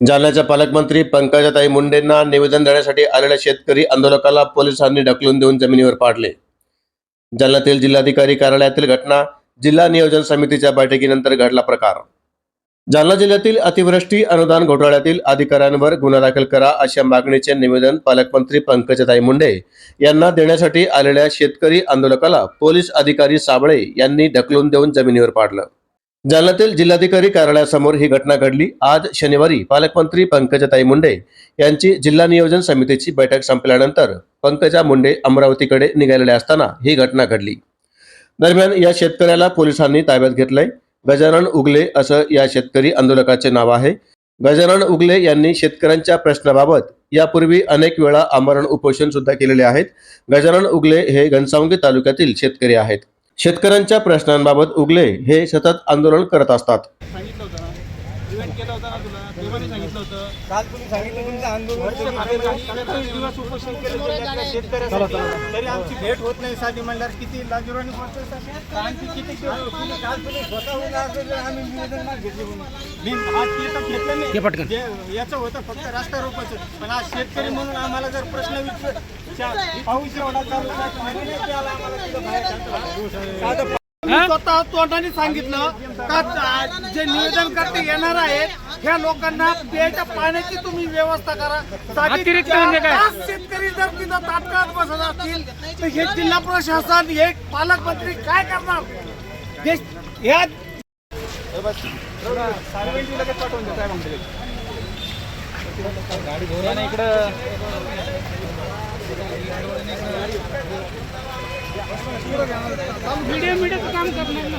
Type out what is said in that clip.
जालन्याच्या पालकमंत्री पंकजाताई मुंडेंना निवेदन देण्यासाठी आलेल्या शेतकरी आंदोलकाला पोलिसांनी ढकलून देऊन जमिनीवर पाडले. जालन्यातील जिल्हाधिकारी कार्यालयातील घटना जिल्हा नियोजन समितीच्या बैठकीनंतर घडला प्रकार. जालना जिल्ह्यातील अतिवृष्टी अनुदान घोटाळ्यातील अधिकाऱ्यांवर गुन्हा दाखल करा अशा मागणीचे निवेदन पालकमंत्री पंकजाताई मुंडे यांना देण्यासाठी आलेल्या शेतकरी आंदोलकाला पोलीस अधिकारी साबळे यांनी ढकलून देऊन जमिनीवर पाडलं. जालन्यातील जिल्हाधिकारी कार्यालयासमोर ही घटना घडली. आज शनिवारी पालकमंत्री पंकजाताई मुंडे यांची जिल्हा नियोजन समितीची बैठक संपल्यानंतर पंकजा मुंडे अमरावतीकडे निघालेले असताना ही घटना घडली. दरम्यान या शेतकऱ्याला पोलिसांनी ताब्यात घेतलंय. गजानन उगले असं या शेतकरी आंदोलकाचे नाव आहे. गजानन उगले यांनी शेतकऱ्यांच्या प्रश्नाबाबत यापूर्वी अनेक वेळा आमरण उपोषण सुद्धा केलेले आहेत. गजानन उगले हे घनसावंगी तालुक्यातील शेतकरी आहेत. शेतकऱ्यांच्या प्रश्नांबाबत उगले हे सतत आंदोलन करत असतात. इव्हेंट केला होता ना तुला? तेव्हा नाही सांगितलं होतं. काल तुम्ही सांगितलं तुमचं आंदोलन वर्ष मागे काही एकोणीस दिवस उपोषण केलं जिल्ह्यातल्या शेतकऱ्यासाठी. तरी आमची भेट होत नाही साधी म्हणल्यावर किती? आणखी किती तुम्ही काल तुम्ही स्वतःहून आम्ही निवेदन मागे घेतले म्हणून. मी आज ते तर घेतलं नाही. जे- याचं होतं फक्त रास्ता रोपाचं. पण आज शेतकरी म्हणून आम्हाला जर प्रश्न विचार पाऊस एवढा चालला आम्हाला मी स्वतः तोंडाने सांगितलं का जे निवेदन करते येणार आहेत ह्या लोकांना प्यायच्या पाण्याची तुम्ही व्यवस्था करा. अतिरिक्त म्हणजे काय? चार पाच शेतकरी जर तिथं तात्काळ बसत असतील तर हे जिल्हा प्रशासन हे पालकमंत्री काय करणार? देश ह्या व्हिडिओ मीडियाचं काम करणार ना.